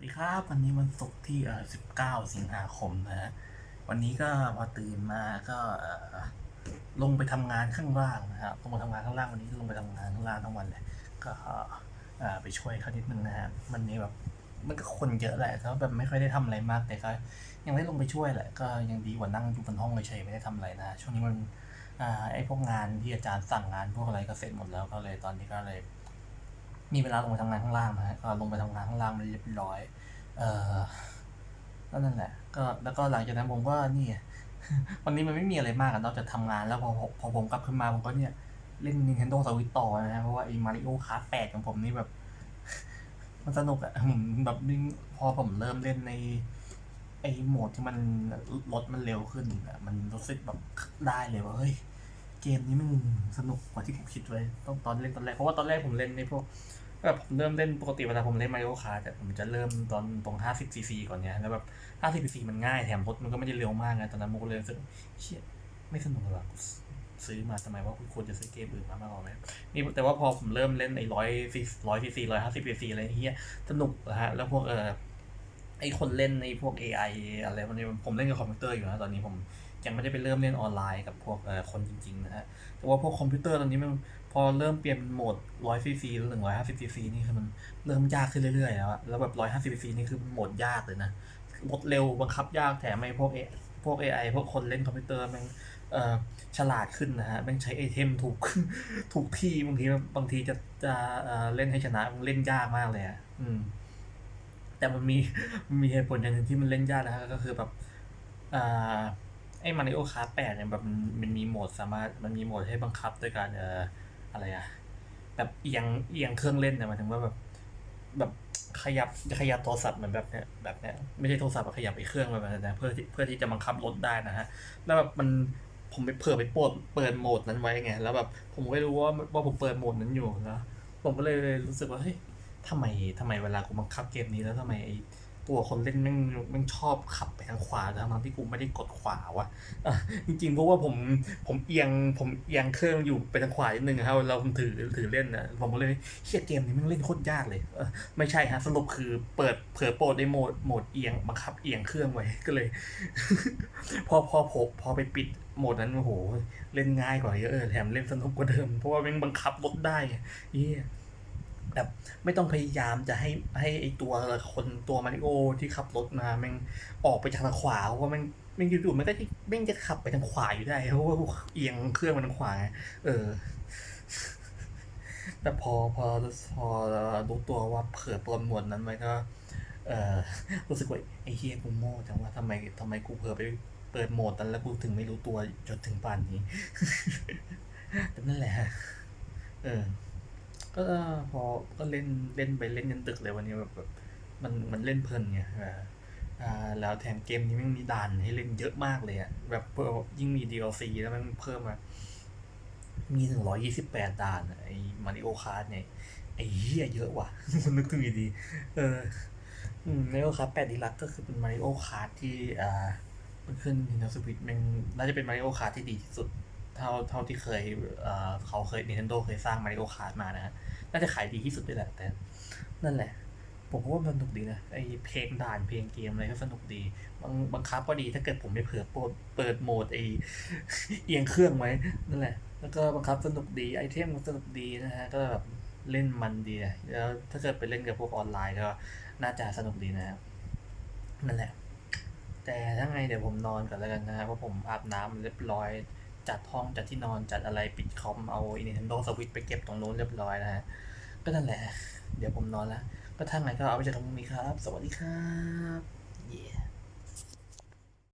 วัสดีครับ วันนี้วันศุกร์ที่ 19 สิงหาคมนะฮะวันนี้ก็พอตื่นมาก็ลงไปทำงานข้างล่างนะครับลงไปทำงานข้างล่างวันนี้ลงไปทำงานข้างล่างทั้งวันเลยก็ไปช่วยเขานิดนึงนะฮะวันนี้แบบมันก็คนเยอะแหละแต่ว่าแบบไม่ค่อยได้ทำอะไรมากแต่ก็ยังได้ลงไปช่วยแหละ ก็ยังดีกว่านั่งอยู่บนห้องเฉยๆไม่ได้ทำอะไรนะช่วงนี้มันอไอ้พวกงานที่อาจารย์สั่งงานพวกอะไรก็เสร็จหมดแล้วก็เลยตอนนี้ก็เลย มีเวลาลงไปทำงานข้างล่างนะฮะก็ลงไปทำงานข้างล่างมันเรียบร้อย เออก็นั่นแหละ ก็แล้วก็หลังจากนั้นผมก็นี่วันนี้มันไม่มีอะไรมากนอกจากทำงานแล้วพอพอผมกลับขึ้นมาผมก็เนี่ยเล่น Nintendo Switch ต่อนะฮะเพราะว่าไอ้ Mario Kart 8 ของผมนี่แบบ มันสนุกอะแบบพอผมเริ่มเล่นใน ไอ้โหมดที่มันรถมันเร็วขึ้นอะมันรู้สึกแบบได้เลยว่าเฮ้ยเกมนี้มันสนุกกว่าที่ผมคิดไว้ต้องตอนเล่นตอนแรกเพราะว่าตอนแรกผมเล่นในพวก แบบผมเริ่มเล่นปกติเวลาผมเล่นมาริโอคาร์แต่ผมจะเริ่มตอนตรง50 cc ก่อนเนี่ยแล้วแบบ50 cc มันง่ายแถมรถมันก็ไม่ได้เร็วมากไงตอนนั้นผมก็เลยรู้สึกเชี่ยไม่สนุกเลยว่ะกูซื้อมาทำไมว่าคุณควรจะซื้อเกมอื่นมามากกว่าไหมนี่แต่ว่าพอผมเริ่มเล่นไอ้ร้อยซีร้อยซีซีร้อยห้าสิบซีซีอะไรเงี้ยสนุกนะฮะแล้วพวกเออไอคนเล่นไอพวก AI อะไรพวกนี้ผมเล่นกับคอมพิวเตอร์อยู่นะตอนนี้ผม ยังไม่ได้ไปเริ่มเล่นออนไลน์กับพวกเอ่อคนจริงๆนะฮะ แต่ว่าพวกคอมพิวเตอร์ตอนนี้มันพอเริ่มเปลี่ยนโหมด100 cc หรือ150 cc นี่คือมันเริ่มยากขึ้นเรื่อยๆแล้วอะแล้วแบบ150 cc นี่คือโหมดยากเลยนะรถเร็วบังคับยากแถมไอ้พวก A พวก AI พวกคนเล่นคอมพิวเตอร์มันเอ่อฉลาดขึ้นนะฮะมันใช้ไอเทมถูกถูกที่บางทีบางทีจะจะเอ่อเล่นให้ชนะมันเล่นยากมากเลยอะอืม แต่มันมีมีเหตุผลอย่างหนึ่งที่มันเล่นยากนะฮะก็คือแบบอ่า ไอ้มาริโอคาร์แปดเนี่ยแบบมันมันมีโหมดสามารถมันมีโหมดให้บังคับด้วยการเอ่ออะไรอะแบบเอียงเอียงเครื่องเล่นเนี่ยหมายถึงว่าแบบแบบขยับขยับโทรศัพท์เหมือนแบบเนี้ยแบบเนี้ยไม่ใช่โทรศัพท์ขยับไอ้เครื่องแบบนั้นนะเพื่อที่เพื่อที่จะบังคับรถได้นะฮะแล้วแบบมันผมไปเผื่อไปเปิดเปิดโหมดนั้นไว้ไงแล้วแบบผมไม่รู้ว่าว่าผมเปิดโหมดนั้นอยู่นะผมก็เลยรู้สึกว่าเฮ้ยทำไมทำไมเวลากูบังคับเกมนี้แล้วทำไมไอ ตัวคนเล่นแม่งแม่งชอบขับไปทางขวาทั้งที่กูไม่ได้กดขวาวะ่ะจริงๆเพราะว่าผมผมเอียงผมเอียงเครื่องอยู่ไปทางขวานิดนึงครับเราผมถือถือเล่นนะผมก็เลยเชียเกมนี้แม่งเล่นโคตรยากเลยไม่ใช่ฮะสรุปคือเปิดเผลอโปรดในโหมดโหมดเอียงบังคับเอียงเครื่องไว้ก็เลย พอพอผมพอไปปิดโหมดนั้นโอ้โหเล่นง่ายกว่าเยอะแถมเล่นสนุกกว่าเดิมเพราะว่าแม่งบังคับรถได้เหีย แบบไม่ต้องพยายามจะให้ให้ไอตัวคนตัวมาริโอที่ขับรถมาแม่งออกไปทางขวาเพราะว่าม่งแม่งอยู่ๆมันก็จะแม่งจะขับไปทางขวาอยู่ได้เพราะว่าเอียงเครื่องมันทางขวาไงเออแต่พอพอพอรู้ตัวว่าเผื่อตัวหมวดนั้นไว้ก็เออรู้สึกว่าไอ้เฮียกูโง่จังว่าทำไมทำไมกูเผลอไปเปิดโหมดนั้นแล้วกูถึงไม่รู้ตัวจนถึงป่านนี้แต่นั่นแหละเออ ก็พอก็เล่นเล่นไปเล่นยันตึกเลยวันนี้แบบแบบมันมันเล่นเพลินไงอ่าแล้วแถมเกมนี้มันมีด่านให้เล่นเยอะมากเลยอะแบบเพิ่มยิ่งมี DLC แล้วมันเพิ่มมา มีถึงร้อยยี่สิบแปดด่านอะไอ้มาริโอคาร์เนี่ยไอ้เหี้ยเยอะว่ะมันนึกถึงดี เออมาริโอคาร์แปดดีลักก็คือเป็นมาริโอคาร์ที่อ่ามันขึ้น Nintendo Switch มันน่าจะเป็นมาริโอคาร์ที่ดีที่สุด เท่าเท่าที่เคยเขาเคย Nintendo เคยสร้าง Mario Kart มานะน่าจะขายดีที่สุดด้วยแหละแต่ นั่นแหละ ผมว่ามันสนุกดีนะไอเพลงด่านเพลงเกมอะไรก็สนุกดีบางบังคับก็ดีถ้าเกิดผมไม่เผื่อเปิดเปิดโหมดไอเอียงเครื่องไว้นั่นแหละ แล้วก็บังคับสนุกดีไอเทมก็สนุกดีนะฮะก็แบบเล่นมันดีแล้วถ้าเกิดไปเล่นกับพวกออนไลน์ก็น่าจะสนุกดีนะครับนั่นแหละ แต่ถ้าไงเดี๋ยวผมนอนก่อนแล้วกันนะครับเพราะผมอาบน้ำเรียบร้อย จัดห้องจัดที่นอนจัดอะไรปิดคอมเอาอินเทนโดสวิตไปเก็บตรงนู้นเรียบร้อยนะฮะก็นั่นแหละ เดี๋ยวผมนอนแล้วก็ถ้าไงก็เอาไปเจอกันพรุ่งนี้ครับ สวัสดีครับเย้